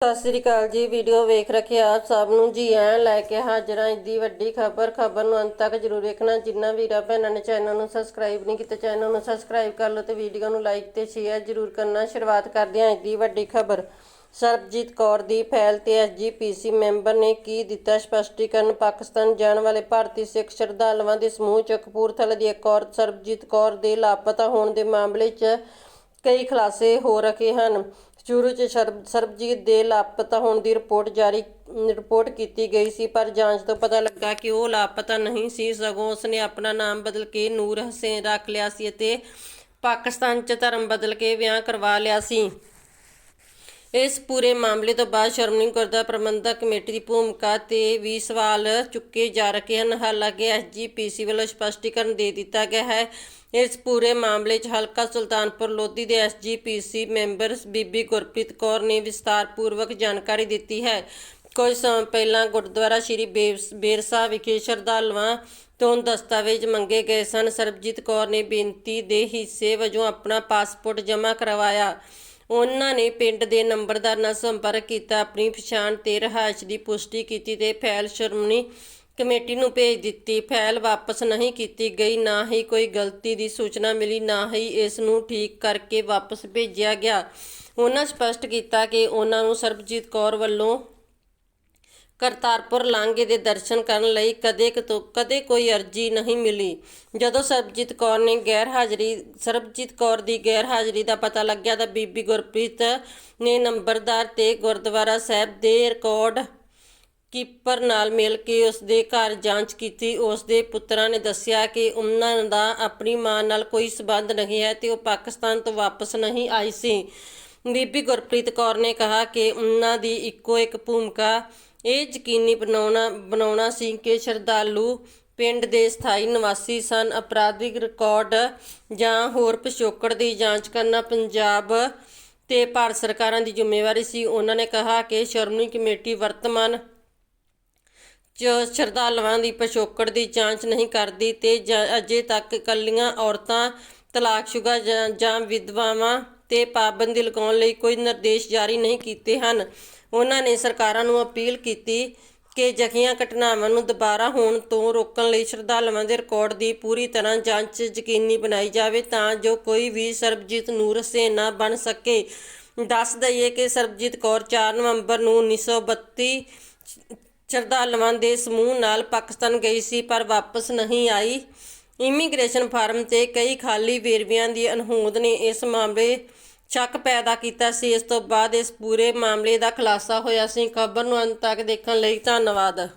ਸਤਿ ਸ੍ਰੀ ਅਕਾਲ ਜੀ, ਵੀਡੀਓ ਵੇਖ ਰੱਖਿਆ ਆਪ ਸਭ ਨੂੰ। ਜੀ ਐਂ ਲੈ ਕੇ ਹਾਜ਼ਰਾਂ ਇੱਦੀ ਵੱਡੀ ਖਬਰ ਖਬਰ ਨੂੰ ਅੰਤ ਤੱਕ ਜਰੂਰ ਵੇਖਣਾ। ਜਿੰਨਾ ਵੀਰਾਂ, ਭੈਣਾਂ ਨੇ ਚੈਨਲ ਨੂੰ ਸਬਸਕ੍ਰਾਈਬ ਨਹੀਂ ਕੀਤਾ, ਚੈਨਲ ਨੂੰ ਸਬਸਕ੍ਰਾਈਬ ਕਰ ਲਓ ਤੇ ਵੀਡੀਓ ਨੂੰ ਲਾਈਕ ਤੇ ਸ਼ੇਅਰ ਜਰੂਰ ਕਰਨਾ। ਸ਼ੁਰੂਆਤ ਕਰਦੇ ਹਾਂ ਇੱਦੀ ਵੱਡੀ ਖਬਰ। ਸਰਬਜੀਤ ਕੌਰ ਦੀ ਫੈਲ ਤੇ ਐਸਜੀਪੀਸੀ ਮੈਂਬਰ ਨੇ ਕੀ ਦਿੱਤਾ ਸਪਸ਼ਟੀਕਰਨ? ਪਾਕਿਸਤਾਨ ਜਾਣ ਵਾਲੇ ਭਾਰਤੀ ਸਿੱਖ ਸ਼ਰਧਾਲੂਆਂ ਦੇ ਸਮੂਹ ਚ ਕਪੂਰਥਲਾ ਦੀ ਇੱਕ ਔਰਤ ਸਰਬਜੀਤ ਕੌਰ ਦੇ ਲਾਪਤਾ ਹੋਣ ਦੇ ਮਾਮਲੇ 'ਚ ਕਈ ਖੁਲਾਸੇ ਹੋ ਰਹੇ ਹਨ। ਸ਼ੁਰੂ 'ਚ ਸਰਬ- ਸਰਬਜੀਤ ਦੇ ਲਾਪਤਾ ਹੋਣ ਦੀ ਰਿਪੋਰਟ ਜਾਰੀ, ਰਿਪੋਰਟ ਕੀਤੀ ਗਈ ਸੀ, ਪਰ ਜਾਂਚ ਤੋਂ ਪਤਾ ਲੱਗਾ ਕਿ ਉਹ ਲਾਪਤਾ ਨਹੀਂ ਸੀ। ਸਗੋਂ ਉਸਨੇ ਆਪਣਾ ਨਾਮ ਬਦਲ ਕੇ ਨੂਰ ਹਸੈਨ ਰੱਖ ਲਿਆ ਸੀ ਅਤੇ ਪਾਕਿਸਤਾਨ 'ਚ ਧਰਮ ਬਦਲ ਕੇ ਵਿਆਹ ਕਰਵਾ ਲਿਆ ਸੀ। ਇਸ ਪੂਰੇ ਮਾਮਲੇ ਤੋਂ ਬਾਅਦ ਸ਼੍ਰੋਮਣੀ ਗੁਰਦੁਆਰਾ ਪ੍ਰਬੰਧਕ ਕਮੇਟੀ ਦੀ ਭੂਮਿਕਾ ਤੇ ਵੀ ਸਵਾਲ ਚੁੱਕੇ ਜਾ ਰਹੇ ਹਨ। ਹਾਲਾਂਕਿ ਐਸਜੀਪੀਸੀ ਵੱਲੋਂ ਸਪਸ਼ਟੀਕਰਨ ਦੇ ਦਿੱਤਾ ਗਿਆ ਹੈ। ਇਸ ਪੂਰੇ ਮਾਮਲੇ 'ਚ ਹਲਕਾ ਸੁਲਤਾਨਪੁਰ ਲੋਧੀ ਦੇ ਐਸਜੀਪੀਸੀ ਮੈਂਬਰ ਬੀਬੀ ਗੁਰਪ੍ਰੀਤ ਕੌਰ ਨੇ ਵਿਸਤਾਰਪੂਰਵਕ ਜਾਣਕਾਰੀ ਦਿੱਤੀ ਹੈ। ਕੁਝ ਸਮਾਂ ਪਹਿਲਾਂ ਗੁਰਦੁਆਰਾ ਸ਼੍ਰੀ ਬੇਸ- ਬੇਰਸਾ ਵਿਖੇ ਸ਼ਰਧਾਲੂਆਂ ਤੋਂ ਦਸਤਾਵੇਜ਼ ਮੰਗੇ ਗਏ ਸਨ। ਸਰਬਜੀਤ ਕੌਰ ਨੇ ਬੇਨਤੀ ਦੇ ਹਿੱਸੇ ਵਜੋਂ ਆਪਣਾ ਪਾਸਪੋਰਟ ਜਮ੍ਹਾਂ ਕਰਵਾਇਆ। ਉਹਨਾਂ ਨੇ ਪਿੰਡ ਦੇ ਨੰਬਰਦਾਰ ਨਾਲ ਸੰਪਰਕ ਕੀਤਾ, ਆਪਣੀ ਪਛਾਣ ਤੇ ਰਹਾਇਸ਼ ਦੀ ਪੁਸ਼ਟੀ ਕੀਤੀ ਤੇ ਫੈਲ ਸ਼ਰਮਣੀ ਕਮੇਟੀ ਨੂੰ ਭੇਜ ਦਿੱਤੀ। ਫੈਲ ਵਾਪਸ ਨਹੀਂ ਕੀਤੀ ਗਈ, ਨਾ ਹੀ ਕੋਈ ਗਲਤੀ ਦੀ ਸੂਚਨਾ ਮਿਲੀ, ਨਾ ਹੀ ਇਸ ਨੂੰ ਠੀਕ ਕਰਕੇ ਵਾਪਸ ਭੇਜਿਆ ਗਿਆ। ਉਹਨਾਂ ਸਪਸ਼ਟ ਕੀਤਾ ਕਿ ਉਹਨਾਂ ਨੂੰ ਸਰਬਜੀਤ ਕੌਰ ਵੱਲੋਂ ਕਰਤਾਰਪੁਰ ਲਾਂਘੇ ਦੇ ਦਰਸ਼ਨ ਕਰਨ ਲਈ ਕਦੇ ਕਤੋ ਕਦੇ ਕੋਈ ਅਰਜੀ ਨਹੀਂ ਮਿਲੀ। ਜਦੋਂ ਸਰਬਜੀਤ ਕੌਰ ਨੇ ਗੈਰ ਹਾਜ਼ਰੀ ਸਰਬਜੀਤ ਕੌਰ ਦੀ ਗੈਰ ਹਾਜ਼ਰੀ ਦਾ ਪਤਾ ਲੱਗਿਆ ਤਾਂ ਬੀਬੀ ਗੁਰਪ੍ਰੀਤ ਨੇ ਨੰਬਰਦਾਰ ਤੇ ਗੁਰਦੁਆਰਾ ਸਾਹਿਬ ਦੇ ਰਿਕਾਰਡ ਕੀਪਰ ਨਾਲ ਮਿਲ ਕੇ ਉਸ ਦੇ ਘਰ ਜਾਂਚ ਕੀਤੀ। ਉਸ ਦੇ ਪੁੱਤਰਾਂ ਨੇ ਦੱਸਿਆ ਕਿ ਉਹਨਾਂ ਦਾ ਆਪਣੀ ਮਾਂ ਨਾਲ ਕੋਈ ਸਬੰਧ ਨਹੀਂ ਹੈ ਤੇ ਉਹ ਪਾਕਿਸਤਾਨ ਤੋਂ ਵਾਪਸ ਨਹੀਂ ਆਈ ਸੀ। ਬੀਬੀ ਗੁਰਪ੍ਰੀਤ ਕੌਰ ਨੇ ਕਿਹਾ ਕਿ ਉਹਨਾਂ ਦੀ ਇੱਕੋ ਇੱਕ ਭੂਮਿਕਾ ਇਹ ਯਕੀਨੀ ਬਣਾਉਣਾ ਬਣਾਉਣਾ ਸੀ ਕਿ ਸ਼ਰਧਾਲੂ ਪਿੰਡ ਦੇ ਸਥਾਈ ਨਿਵਾਸੀ ਸਨ। ਅਪਰਾਧਿਕ ਰਿਕਾਰਡ ਜਾਂ ਹੋਰ ਪਿਛੋਕੜ ਦੀ ਜਾਂਚ ਕਰਨਾ ਪੰਜਾਬ ਤੇ ਭਾਰਤ ਸਰਕਾਰਾਂ ਦੀ ਜ਼ਿੰਮੇਵਾਰੀ ਸੀ। ਉਹਨਾਂ ਨੇ ਕਿਹਾ ਕਿ ਸ਼੍ਰੋਮਣੀ ਕਮੇਟੀ ਵਰਤਮਾਨ ਚ ਸ਼ਰਧਾਲੂਆਂ ਦੀ ਪਿਛੋਕੜ ਦੀ ਜਾਂਚ ਨਹੀਂ ਕਰਦੀ ਤੇ ਜ- ਅਜੇ ਤੱਕ ਇਕੱਲੀਆਂ ਔਰਤਾਂ ਤਲਾਕਸ਼ੁਦਾ ਜਾਂ ਵਿਧਵਾਵਾਂ ਤੇ ਪਾਬੰਦੀ ਲਗਾਉਣ ਲਈ ਕੋਈ ਨਿਰਦੇਸ਼ ਜਾਰੀ ਨਹੀਂ ਕੀਤੇ ਹਨ। ਉਹਨਾਂ ਨੇ ਸਰਕਾਰਾਂ ਨੂੰ ਅਪੀਲ ਕੀਤੀ ਕਿ ਜਖੀਆਂ ਘਟਨਾਵਾਂ ਨੂੰ ਦੁਬਾਰਾ ਹੋਣ ਤੋਂ ਰੋਕਣ ਲਈ ਸ਼ਰਧਾਲੂਆਂ ਦੇ ਰਿਕਾਰਡ ਦੀ ਪੂਰੀ ਤਰ੍ਹਾਂ ਜਾਂਚ ਯਕੀਨੀ ਬਣਾਈ ਜਾਵੇ ਤਾਂ ਜੋ ਕੋਈ ਵੀ ਸਰਬਜੀਤ ਨੂਰ ਹਸੈਨ ਨਾ ਬਣ ਸਕੇ। ਦੱਸ ਦਈਏ ਕਿ ਸਰਬਜੀਤ ਕੌਰ 4 ਨਵੰਬਰ ਨੂੰ 1932 ਸ਼ਰਧਾਲੂਆਂ ਦੇ ਸਮੂਹ ਨਾਲ ਪਾਕਿਸਤਾਨ ਗਈ ਸੀ ਪਰ ਵਾਪਸ ਨਹੀਂ ਆਈ। ਇਮੀਗ੍ਰੇਸ਼ਨ ਫਾਰਮ ਤੇ ਕਈ ਖਾਲੀ ਵੇਰਵਿਆਂ ਦੀ ਅਣਹੋਂਦ ਨੇ ਇਸ ਮਾਮਲੇ ਸ਼ੱਕ ਪੈਦਾ ਕੀਤਾ ਸੀ। ਇਸ ਤੋਂ ਬਾਅਦ ਇਸ ਪੂਰੇ ਮਾਮਲੇ ਦਾ ਖੁਲਾਸਾ ਹੋਇਆ ਸੀ। ਖਬਰ ਨੂੰ ਅੰਤ ਤੱਕ ਦੇਖਣ ਲਈ ਧੰਨਵਾਦ।